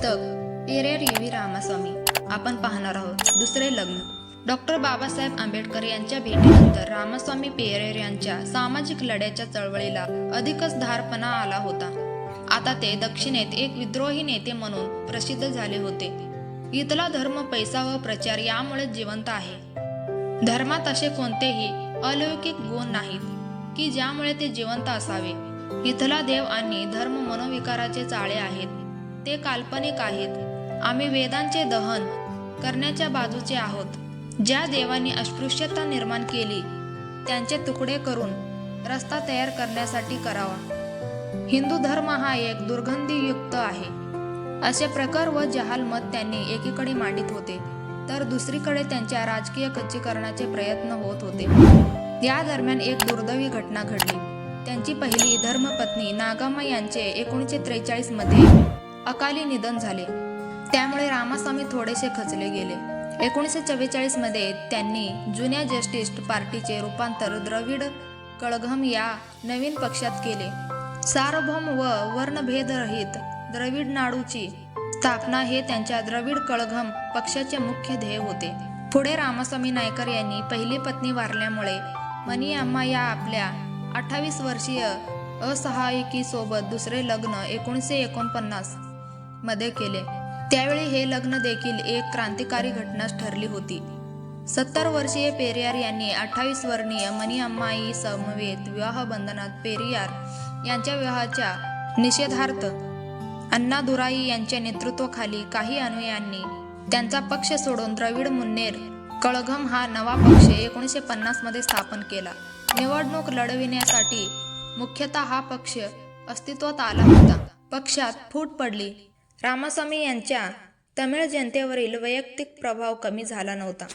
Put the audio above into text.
पुस्तक पेरेर येवी रामास्वामी. आपण पाहणार आहोत दुसरे लग्न. डॉक्टर बाबासाहेब आंबेडकर यांच्या भेटीनंतर रामास्वामी पेरेर यांच्या सामाजिक लढ्याच्या चळवळीला अधिकच धारपणा आला होता. आता ते दक्षिणेत एक विद्रोही नेते म्हणून प्रसिद्ध झाले होते. इथला धर्म पैसा व प्रचार यामुळे जिवंत आहे. धर्मात असे कोणतेही अलौकिक गुण नाहीत की ज्यामुळे ते जिवंत असावे. इथला देव आणि धर्म मनोविकाराचे चाळे आहेत. ते काल्पनिक आहेत. आम्ही वेदांचे दहन करण्याच्या बाजूचे आहोत. ज्या देवांनी अस्पृश्यता निर्माण केली त्यांचे तुकडे करून रस्ता तयार करण्यासाठी करावा. हिंदू धर्म हा एक दुर्गंधीयुक्त आहे. असे प्रकार व जहाल मत त्यांनी एकीकडे मांडित होते तर दुसरीकडे त्यांच्या राजकीय कच्चीकरणाचे प्रयत्न होत होते. या दरम्यान एक दुर्दैवी घटना घडली. त्यांची पहिली धर्मपत्नी नागामा यांचे एकोणीसशे त्रेचाळीसमध्ये अकाली निधन झाले. त्यामुळे रामास्वामी थोडेसे खचले गेले. एकोणीसशे चव्वेचाळीसमध्ये त्यांनी जुन्या जस्टिस्ट पार्टीचे रूपांतर द्रविड कळघम या नवीन पक्षात केले. सार्वभौम व वर्णभेदरहित द्रविड नाडूची स्थापना हे त्यांच्या द्रविड कळघम पक्षाचे मुख्य ध्येय होते. पुढे रामास्वामी नायकर यांनी पहिली पत्नी वारल्यामुळे मनी अम्मा या आपल्या अठ्ठावीस वर्षीय असहायिकीसोबत दुसरे लग्न एकोणीसशे एकोणपन्नास मध्ये केले. त्यावेळी हे लग्न देखील एक क्रांतिकारी घटनाच ठरली होती. सत्तर वर्षीय पेरियार यांनी अठ्ठावीस वर्णीय मनी अम्माई समवेत विवाह बंधनात पेरियार यांच्या विवाहाच्या निषेधार्थ अण्णा दुराई यांच्या नेतृत्वाखाली काही अनुयांनी त्यांचा पक्ष सोडून द्रविड मुन्नेर कळघम हा नवा पक्ष एकोणीसशे पन्नासमध्ये स्थापन केला. निवडणूक लढविण्यासाठी मुख्यतः हा पक्ष अस्तित्वात आला होता. पक्षात फूट पडली. रामास्वामी यांच्या तमिळ जनतेवरील वैयक्तिक प्रभाव कमी झाला नव्हता.